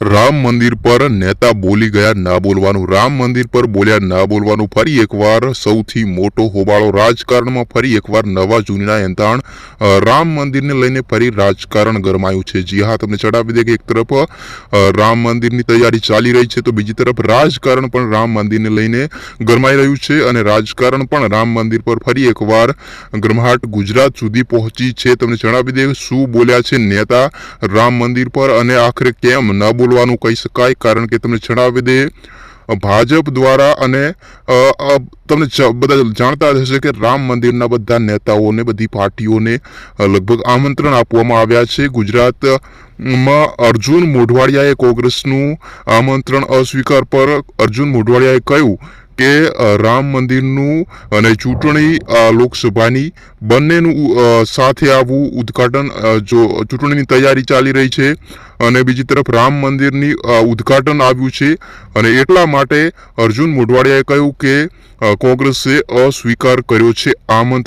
રામ મંદિર પર નેતા બોલી ગયા ના બોલવાનું. રામ મંદિર પર બોલ્યા ના બોલવાનું. ફરી એકવાર સૌથી મોટો હોબાળો રાજકારણમાં ફરી એકવાર નવા જૂનીના એંધાણ રામ મંદિરને લઈને ફરી રાજકારણ ગરમાયું છે. જી હા, તમને ચડાવી દે કે એક તરફ રામ મંદિરની તૈયારી ચાલી રહી છે, તો બીજી તરફ રાજકારણ પણ રામ મંદિરને લઈને ગરમાઈ રહ્યું છે અને રાજકારણ પણ રામ મંદિર પર ફરી એકવાર ગરમાહટ ગુજરાત સુધી પહોંચી છે. તમને જણાવી દે શું બોલ્યા છે નેતા રામ મંદિર પર અને આખરે કેમ ન બોલવાનું કહી શકાય, કારણ કે તમને જણાવી દે ભાજપ દ્વારા અને તમને બધા જાણતા હશે કે રામ મંદિરના બધા નેતાઓને, બધી પાર્ટીઓને લગભગ આમંત્રણ આપવામાં આવ્યા છે. ગુજરાતમાં અર્જુન મોઢવાડિયાએ કોંગ્રેસનું આમંત્રણ અસ્વીકાર પર અર્જુન મોઢવાડિયાએ કહ્યું કે રામ મંદિરનું અને ચૂંટણી લોકસભાની બંનેનું સાથે આવું ઉદ્ઘાટન જો, ચૂંટણીની તૈયારી ચાલી રહી છે અને બીજી તરફ રામ મંદિરની ઉદ્ઘાટન આવ્યું છે અને એટલા માટે અર્જુન મોઢવાડિયાએ કહ્યું કે કોંગ્રેસે અસ્વીકાર કર્યો છે આમંત્રણ